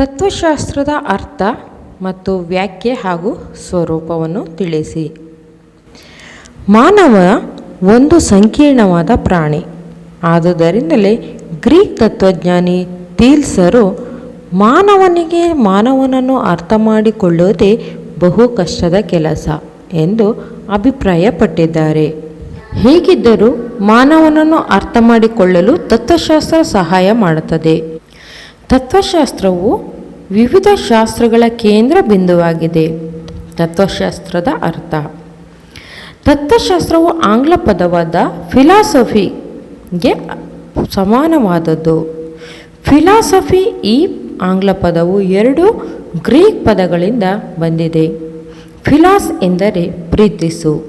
ತತ್ವಶಾಸ್ತ್ರದ ಅರ್ಥ ಮತ್ತು ವ್ಯಾಖ್ಯೆ ಹಾಗೂ ಸ್ವರೂಪವನ್ನು ತಿಳಿಸಿ. ಮಾನವ ಒಂದು ಸಂಕೀರ್ಣವಾದ ಪ್ರಾಣಿ. ಆದುದರಿಂದಲೇ ಗ್ರೀಕ್ ತತ್ವಜ್ಞಾನಿ ತೀಲ್ಸರು ಮಾನವನಿಗೆ ಮಾನವನನ್ನು ಅರ್ಥ ಮಾಡಿಕೊಳ್ಳುವುದೇ ಬಹು ಕಷ್ಟದ ಕೆಲಸ ಎಂದು ಅಭಿಪ್ರಾಯಪಟ್ಟಿದ್ದಾರೆ. ಹೀಗಿದ್ದರೂ ಮಾನವನನ್ನು ಅರ್ಥ ಮಾಡಿಕೊಳ್ಳಲು ತತ್ವಶಾಸ್ತ್ರ ಸಹಾಯ ಮಾಡುತ್ತದೆ. ತತ್ವಶಾಸ್ತ್ರವು ವಿವಿಧ ಶಾಸ್ತ್ರಗಳ ಕೇಂದ್ರ ಬಿಂದುವಾಗಿದೆ. ತತ್ವಶಾಸ್ತ್ರದ ಅರ್ಥ. ತತ್ವಶಾಸ್ತ್ರವು ಆಂಗ್ಲ ಪದವಾದ ಫಿಲಾಸಫಿಗೆ ಸಮಾನವಾದದ್ದು. ಫಿಲಾಸಫಿ ಈ ಆಂಗ್ಲ ಪದವು ಎರಡು ಗ್ರೀಕ್ ಪದಗಳಿಂದ ಬಂದಿದೆ. ಫಿಲಾಸ್ ಎಂದರೆ ಪ್ರೀತಿಸು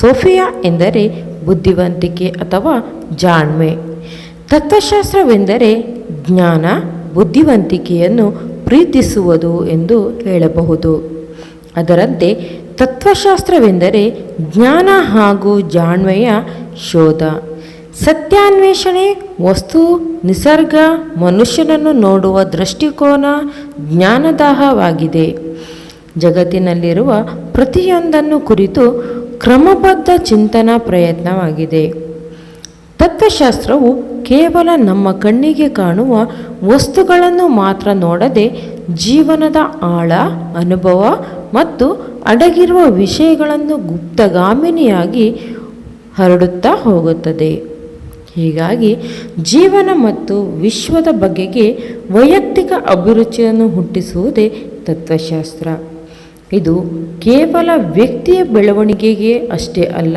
ಸೋಫಿಯಾ ಎಂದರೆ ಬುದ್ಧಿವಂತಿಕೆ ಅಥವಾ ಜಾಣ್ಮೆ. ತತ್ವಶಾಸ್ತ್ರವೆಂದರೆ ಜ್ಞಾನ ಬುದ್ಧಿವಂತಿಕೆಯನ್ನು ಪ್ರೀತಿಸುವುದು ಎಂದು ಹೇಳಬಹುದು. ಅದರಂತೆ ತತ್ವಶಾಸ್ತ್ರವೆಂದರೆ ಜ್ಞಾನ ಹಾಗೂ ಜಾಣ್ಮೆಯ ಶೋಧ. ಸತ್ಯಾನ್ವೇಷಣೆ, ವಸ್ತು, ನಿಸರ್ಗ, ಮನುಷ್ಯನನ್ನು ನೋಡುವ ದೃಷ್ಟಿಕೋನ, ಜ್ಞಾನದಾಹವಾಗಿದೆ. ಜಗತ್ತಿನಲ್ಲಿರುವ ಪ್ರತಿಯೊಂದನ್ನು ಕುರಿತು ಕ್ರಮಬದ್ಧ ಚಿಂತನಾ ಪ್ರಯತ್ನವಾಗಿದೆ. ತತ್ವಶಾಸ್ತ್ರವು ಕೇವಲ ನಮ್ಮ ಕಣ್ಣಿಗೆ ಕಾಣುವ ವಸ್ತುಗಳನ್ನು ಮಾತ್ರ ನೋಡದೆ ಜೀವನದ ಆಳ, ಅನುಭವ ಮತ್ತು ಅಡಗಿರುವ ವಿಷಯಗಳನ್ನು ಗುಪ್ತಗಾಮಿನಿಯಾಗಿ ಹರಡುತ್ತಾ ಹೋಗುತ್ತದೆ. ಹೀಗಾಗಿ ಜೀವನ ಮತ್ತು ವಿಶ್ವದ ಬಗೆಗೆ ವೈಯಕ್ತಿಕ ಅಭಿರುಚಿಯನ್ನು ಹುಟ್ಟಿಸುವುದೇ ತತ್ವಶಾಸ್ತ್ರ. ಇದು ಕೇವಲ ವ್ಯಕ್ತಿಯ ಬೆಳವಣಿಗೆಗೆ ಅಷ್ಟೇ ಅಲ್ಲ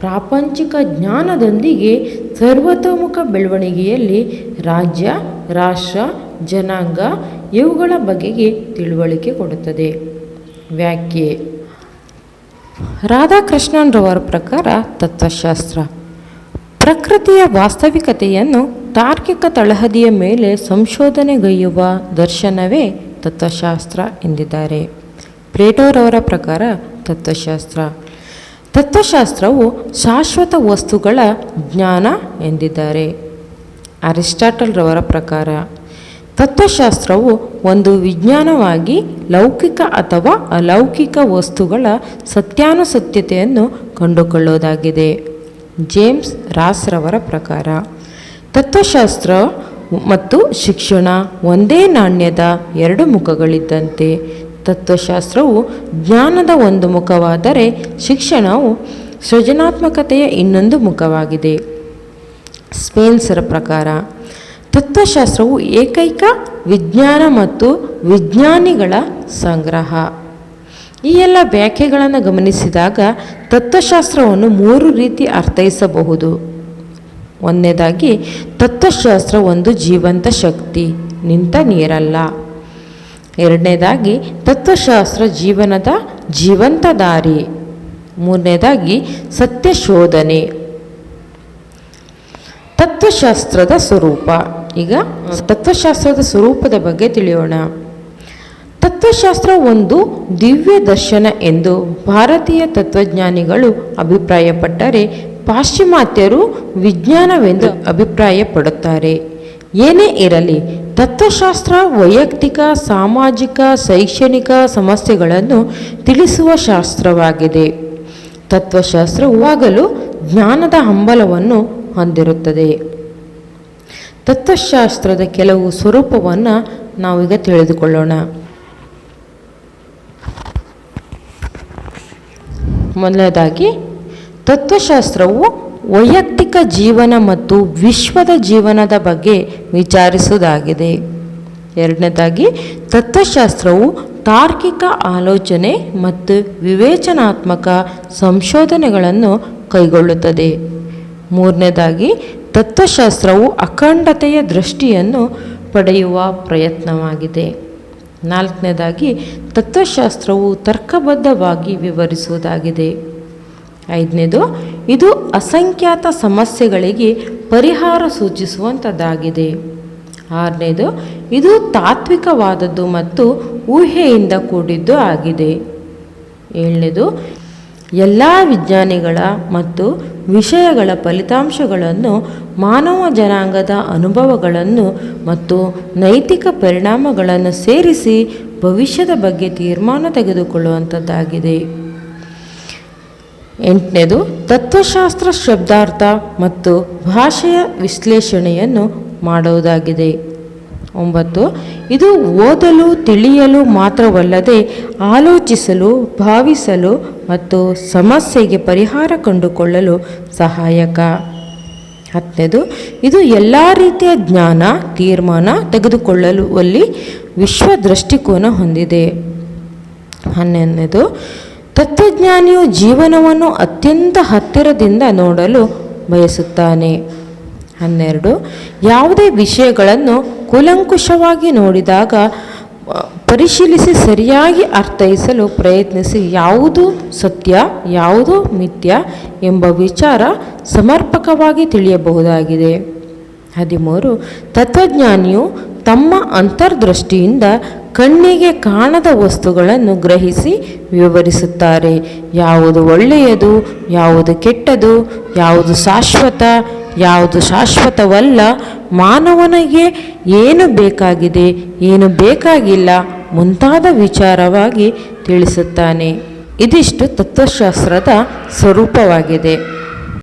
ಪ್ರಾಪಂಚಿಕ ಜ್ಞಾನದೊಂದಿಗೆ ಸರ್ವತೋಮುಖ ಬೆಳವಣಿಗೆಯಲ್ಲಿ ರಾಜ್ಯ, ರಾಷ್ಟ್ರ, ಜನಾಂಗ ಇವುಗಳ ಬಗೆಗೆ ತಿಳುವಳಿಕೆ ಕೊಡುತ್ತದೆ. ವ್ಯಾಖ್ಯೆ. ರಾಧಾಕೃಷ್ಣನ್ರವರ ಪ್ರಕಾರ ತತ್ವಶಾಸ್ತ್ರ. ಪ್ರಕೃತಿಯ ವಾಸ್ತವಿಕತೆಯನ್ನು ತಾರ್ಕಿಕ ತಳಹದಿಯ ಮೇಲೆ ಸಂಶೋಧನೆಗೈಯುವ ದರ್ಶನವೇ ತತ್ವಶಾಸ್ತ್ರ ಎಂದಿದ್ದಾರೆ. ಪ್ಲೇಟೋರವರ ಪ್ರಕಾರ ತತ್ವಶಾಸ್ತ್ರ. ತತ್ವಶಾಸ್ತ್ರವು ಶಾಶ್ವತ ವಸ್ತುಗಳ ಜ್ಞಾನ ಎಂದಿದ್ದಾರೆ. ಅರಿಸ್ಟಾಟಲ್ರವರ ಪ್ರಕಾರ ತತ್ವಶಾಸ್ತ್ರವು ಒಂದು ವಿಜ್ಞಾನವಾಗಿ ಲೌಕಿಕ ಅಥವಾ ಅಲೌಕಿಕ ವಸ್ತುಗಳ ಸತ್ಯಾನುಸತ್ಯತೆಯನ್ನು ಕಂಡುಕೊಳ್ಳೋದಾಗಿದೆ. ಜೇಮ್ಸ್ ರಾಸ್ರವರ ಪ್ರಕಾರ ತತ್ವಶಾಸ್ತ್ರ ಮತ್ತು ಶಿಕ್ಷಣ ಒಂದೇ ನಾಣ್ಯದ ಎರಡು ಮುಖಗಳಿದ್ದಂತೆ ತತ್ವಶಾಸ್ತ್ರವು ಜ್ಞಾನದ ಒಂದು ಮುಖವಾದರೆ ಶಿಕ್ಷಣವು ಸೃಜನಾತ್ಮಕತೆಯ ಇನ್ನೊಂದು ಮುಖವಾಗಿದೆ. ಸ್ಪೇನ್ಸರ ಪ್ರಕಾರ, ತತ್ವಶಾಸ್ತ್ರವು ಏಕೈಕ ವಿಜ್ಞಾನ ಮತ್ತು ವಿಜ್ಞಾನಿಗಳ ಸಂಗ್ರಹ. ಈ ಎಲ್ಲ ವ್ಯಾಖ್ಯೆಗಳನ್ನು ಗಮನಿಸಿದಾಗ ತತ್ವಶಾಸ್ತ್ರವನ್ನು ಮೂರು ರೀತಿ ಅರ್ಥೈಸಬಹುದು. ಒಂದನೇದಾಗಿ, ತತ್ವಶಾಸ್ತ್ರ ಒಂದು ಜೀವಂತ ಶಕ್ತಿ, ನಿಂತ ನೀರಲ್ಲ. ಎರಡನೇದಾಗಿ ತತ್ವಶಾಸ್ತ್ರ ಜೀವನದ ಜೀವಂತ ದಾರಿ. ಮೂರನೇದಾಗಿ ಸತ್ಯ ಶೋಧನೆ ತತ್ವಶಾಸ್ತ್ರದ ಸ್ವರೂಪ. ಈಗ ತತ್ವಶಾಸ್ತ್ರದ ಸ್ವರೂಪದ ಬಗ್ಗೆ ತಿಳಿಯೋಣ. ತತ್ವಶಾಸ್ತ್ರ ಒಂದು ದಿವ್ಯ ದರ್ಶನ ಎಂದು ಭಾರತೀಯ ತತ್ವಜ್ಞಾನಿಗಳು ಅಭಿಪ್ರಾಯಪಟ್ಟರೆ ಪಾಶ್ಚಿಮಾತ್ಯರು ವಿಜ್ಞಾನವೆಂದು ಅಭಿಪ್ರಾಯಪಡುತ್ತಾರೆ. ಏನೇ ಇರಲಿ, ತತ್ವಶಾಸ್ತ್ರ, ವೈಯಕ್ತಿಕ, ಸಾಮಾಜಿಕ, ಶೈಕ್ಷಣಿಕ ಸಮಸ್ಯೆಗಳನ್ನು ತಿಳಿಸುವ ಶಾಸ್ತ್ರವಾಗಿದೆ. ತತ್ವಶಾಸ್ತ್ರವಾಗಲು ಜ್ಞಾನದ ಹಂಬಲವನ್ನು ಹೊಂದಿರುತ್ತದೆ. ತತ್ವಶಾಸ್ತ್ರದ ಕೆಲವು ಸ್ವರೂಪವನ್ನು ನಾವೀಗ ತಿಳಿದುಕೊಳ್ಳೋಣ. ಮೊದಲನೇದಾಗಿ, ತತ್ವಶಾಸ್ತ್ರವು ವೈಯಕ್ತಿಕ ಜೀವನ ಮತ್ತು ವಿಶ್ವದ ಜೀವನದ ಬಗ್ಗೆ ವಿಚಾರಿಸುವುದಾಗಿದೆ. ಎರಡನೇದಾಗಿ, ತತ್ವಶಾಸ್ತ್ರವು ತಾರ್ಕಿಕ ಆಲೋಚನೆ ಮತ್ತು ವಿವೇಚನಾತ್ಮಕ ಸಂಶೋಧನೆಗಳನ್ನು ಕೈಗೊಳ್ಳುತ್ತದೆ. ಮೂರನೇದಾಗಿ, ತತ್ವಶಾಸ್ತ್ರವು ಅಖಂಡತೆಯ ದೃಷ್ಟಿಯನ್ನು ಪಡೆಯುವ ಪ್ರಯತ್ನವಾಗಿದೆ. ನಾಲ್ಕನೇದಾಗಿ, ತತ್ವಶಾಸ್ತ್ರವು ತರ್ಕಬದ್ಧವಾಗಿ ವಿವರಿಸುವುದಾಗಿದೆ. ಐದನೇದು, ಇದು ಅಸಂಖ್ಯಾತ ಸಮಸ್ಯೆಗಳಿಗೆ ಪರಿಹಾರ ಸೂಚಿಸುವಂಥದ್ದಾಗಿದೆ ಆರನೇದು, ಇದು ತಾತ್ವಿಕವಾದದ್ದು ಮತ್ತು ಊಹೆಯಿಂದ ಕೂಡಿದ್ದು ಆಗಿದೆ. ಏಳನೇದು, ಎಲ್ಲ ವಿಜ್ಞಾನಿಗಳ ಮತ್ತು ವಿಷಯಗಳ ಫಲಿತಾಂಶಗಳನ್ನು ಮಾನವ ಜನಾಂಗದ ಅನುಭವಗಳನ್ನು ಮತ್ತು ನೈತಿಕ ಪರಿಣಾಮಗಳನ್ನು ಸೇರಿಸಿ ಭವಿಷ್ಯದ ಬಗ್ಗೆ ತೀರ್ಮಾನ ತೆಗೆದುಕೊಳ್ಳುವಂಥದ್ದಾಗಿದೆ ಎಂಟನೇದು, ತತ್ವಶಾಸ್ತ್ರ ಶಬ್ದಾರ್ಥ ಮತ್ತು ಭಾಷೆಯ ವಿಶ್ಲೇಷಣೆಯನ್ನು ಮಾಡುವುದಾಗಿದೆ. ಒಂಬತ್ತು, ಇದು ಓದಲು ತಿಳಿಯಲು ಮಾತ್ರವಲ್ಲದೆ ಆಲೋಚಿಸಲು, ಭಾವಿಸಲು ಮತ್ತು ಸಮಸ್ಯೆಗೆ ಪರಿಹಾರ ಕಂಡುಕೊಳ್ಳಲು ಸಹಾಯಕ. ಹತ್ತನೇದು, ಇದು ಎಲ್ಲ ರೀತಿಯ ಜ್ಞಾನ, ತೀರ್ಮಾನ ತೆಗೆದುಕೊಳ್ಳುವಲ್ಲಿ ವಿಶ್ವ ದೃಷ್ಟಿಕೋನ ಹೊಂದಿದೆ. ಹನ್ನೊಂದನೇದು ತತ್ವಜ್ಞಾನಿಯು ಜೀವನವನ್ನು ಅತ್ಯಂತ ಹತ್ತಿರದಿಂದ ನೋಡಲು ಬಯಸುತ್ತಾನೆ. ಹನ್ನೆರಡು, ಯಾವುದೇ ವಿಷಯಗಳನ್ನು ಕೂಲಂಕುಷವಾಗಿ ನೋಡಿದಾಗ, ಪರಿಶೀಲಿಸಿ ಸರಿಯಾಗಿ ಅರ್ಥೈಸಲು ಪ್ರಯತ್ನಿಸಿ ಯಾವುದು ಸತ್ಯ, ಯಾವುದು ಮಿಥ್ಯ ಎಂಬ ವಿಚಾರ ಸಮರ್ಪಕವಾಗಿ ತಿಳಿಯಬಹುದಾಗಿದೆ. ಹದಿಮೂರು, ತತ್ವಜ್ಞಾನಿಯು ತಮ್ಮ ಅಂತರ್ದೃಷ್ಟಿಯಿಂದ ಕಣ್ಣಿಗೆ ಕಾಣದ ವಸ್ತುಗಳನ್ನು ಗ್ರಹಿಸಿ ವಿವರಿಸುತ್ತಾರೆ. ಯಾವುದು ಒಳ್ಳೆಯದು, ಯಾವುದು ಕೆಟ್ಟದು, ಯಾವುದು ಶಾಶ್ವತ, ಯಾವುದು ಶಾಶ್ವತವಲ್ಲ, ಮಾನವನಿಗೆ ಏನು ಬೇಕಾಗಿದೆ, ಏನು ಬೇಕಾಗಿಲ್ಲ ಮುಂತಾದ ವಿಚಾರವಾಗಿ ತಿಳಿಸುತ್ತಾನೆ. ಇದಿಷ್ಟು ತತ್ವಶಾಸ್ತ್ರದ ಸ್ವರೂಪವಾಗಿದೆ.